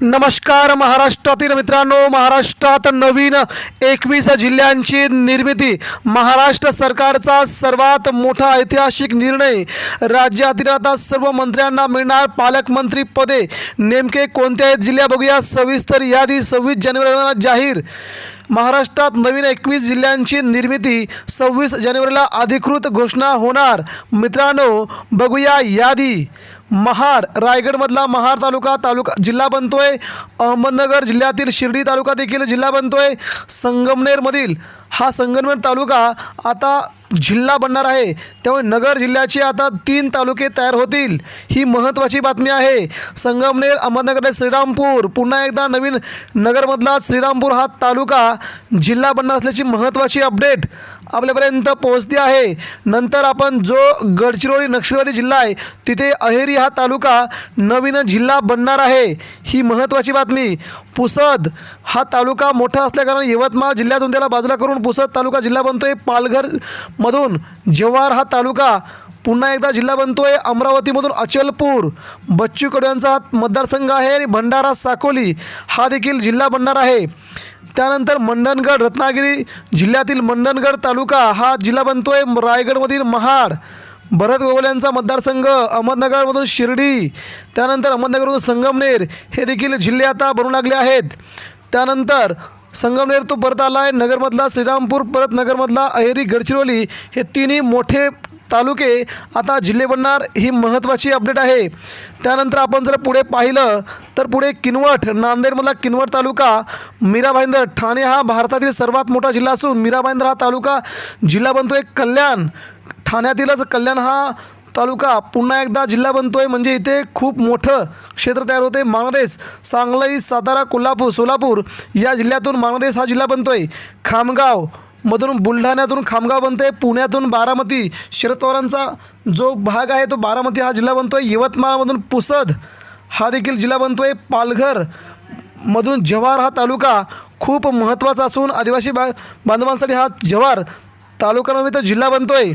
नमस्कार महाराष्ट्रातील मित्रांनो महाराष्ट्रात नवीन एकवीस जिल्ह्यांची निर्मिती. महाराष्ट्र सरकारचा सर्वात मोठा ऐतिहासिक निर्णय. राज्यातील आता सर्व मंत्र्यांना मिळणार पालकमंत्री पदे. नेमके कोणत्या आहेत बघूया. सविस्तर यादी सव्वीस जानेवारीला जाहीर. महाराष्ट्रात नवीन एकवीस जिल्ह्यांची निर्मिती सव्वीस जानेवारीला अधिकृत घोषणा होणार. मित्रांनो बघूया यादी. महाड रायगडमधला महाड तालुका तालुका जिल्हा बनतोय. अहमदनगर जिल्ह्यातील शिर्डी तालुका देखील जिल्हा बनतोय. संगमनेरमधील हा संगमनेर तालुका आता जिल्हा बनणार आहे. त्यामुळे नगर जिल्ह्याचे आता तीन तालुके तयार होतील. ही महत्त्वाची बातमी आहे. संगमनेर अहमदनगर श्रीरामपूर पुन्हा एकदा नवीन नगरमधला श्रीरामपूर हा तालुका जिल्हा बनणार असल्याची महत्त्वाची अपडेट. आपल्यापर्यंत पोहोचते आहे. नंतर आपण जो गडचिरोली नक्षलवादी जिल्हा आहे तिथे अहेरी हा तालुका नवीन जिल्हा बनणार आहे. ही महत्त्वाची बातमी. पुसद हा तालुका मोठा असल्याकारणाने यवतमाळ जिल्ह्यातून त्याला बाजूला करून पुसद तालुका जिल्हा बनतो आहे पालघरमधून जव्हार हा तालुका पुन्हा एकदा जिल्हा बनतोय अमरावतीमधून अचलपूर. बच्चू कडू यांचा मतदारसंघ आहे आणि भंडारा साकोली हा देखील जिल्हा बनणार आहे. त्यानंतर मंडणगड रत्नागिरी जिल्ह्यातील मंडणगड तालुका हा जिल्हा बनतोय. रायगडमधील महाड भरत गोगोल यांचा मतदारसंघ अहमदनगरमधून शिर्डी त्यानंतर अहमदनगरमधून संगमनेर हे देखील जिल्हे आता बनू लागले आहेत. त्यानंतर संगमनेर तो परत आला आहे नगरमधला श्रीरामपूर परत नगरमधला अहेरी गडचिरोली हे तिन्ही मोठे तालुके आता जिल्हे बनणार ही महत्त्वाची अपडेट आहे. त्यानंतर आपण जर पुढे पाहिलं तर पुढे किनवट नांदेडमधला किनवट तालुका मीरा भाईंदर ठाणे हा भारतातील सर्वात मोठा जिल्हा असून मीरा भाईंदर हा तालुका जिल्हा बनतो आहे कल्याण. ठाण्यातीलच कल्याण हा तालुका पुन्हा एकदा जिल्हा बनतो आहे म्हणजे इथे खूप मोठं क्षेत्र तयार होते. मानदेश सांगली सातारा कोल्हापूर सोलापूर या जिल्ह्यातून मानदेश हा जिल्हा बनतो आहे खामगाव मधून बुलढाण्यातून खामगाव बनते पुण्यातून बारामती. शरद पवारांचा जो भाग आहे तो बारामती हा जिल्हा बनतो आहे यवतमाळमधून पुसद हा देखील जिल्हा बनतोय. पालघर मधून जव्हार हा तालुका खूप महत्त्वाचा असून आदिवासी बा बांधवांसाठी हा जव्हार तालुका नव्हे तर जिल्हा बनतो आहे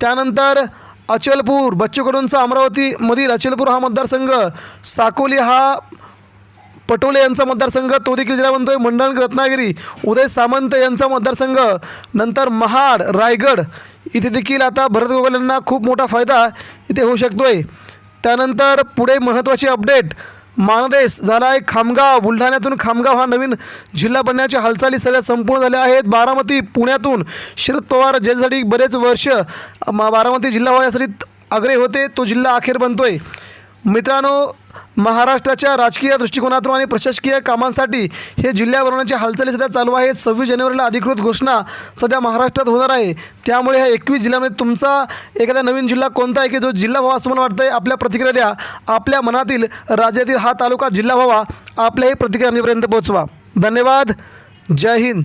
त्यानंतर अचलपूर बच्चू कडूंचा अमरावतीमधील अचलपूर हा मतदारसंघ साकोली हा पटोले यांचा मतदारसंघ तो देखील जिल्हा बनतोय. मंडण रत्नागिरी उदय सामंत यांचा मतदारसंघ. नंतर महाड रायगड इथे देखील आता भरत गोगल यांना खूप मोठा फायदा इथे होऊ शकतोय. त्यानंतर पुढे महत्त्वाची अपडेट. मानदेश झाला आहे खामगाव. बुलढाण्यातून खामगाव हा नवीन जिल्हा बनण्याच्या हालचाली सगळ्या संपूर्ण झाल्या आहेत. बारामती पुण्यातून शरद पवार ज्यासाठी बरेच वर्ष बारामती जिल्हा व्हावा यासाठी आग्रही होते तो जिल्हा अखेर बनतोय. मित्रांनो महाराष्ट्राच्या राजकीय दृष्टिकोनातून आणि प्रशासकीय कामांसाठी हे जिल्हा बनवण्याच्या हालचाली सध्या चालू आहेत. सव्वीस जानेवारीला अधिकृत घोषणा सध्या महाराष्ट्रात होणार आहे. त्यामुळे ह्या एकवीस जिल्ह्यामध्ये तुमचा एखादा नवीन जिल्हा कोणता आहे की जो जिल्हा व्हावा असं तुम्हाला आहे आपल्या प्रतिक्रिया द्या. आपल्या मनातील राज्यातील हा तालुका जिल्हा व्हावा. आपल्याही प्रतिक्रिया आमच्यापर्यंत पोहोचवा. धन्यवाद. जय हिंद.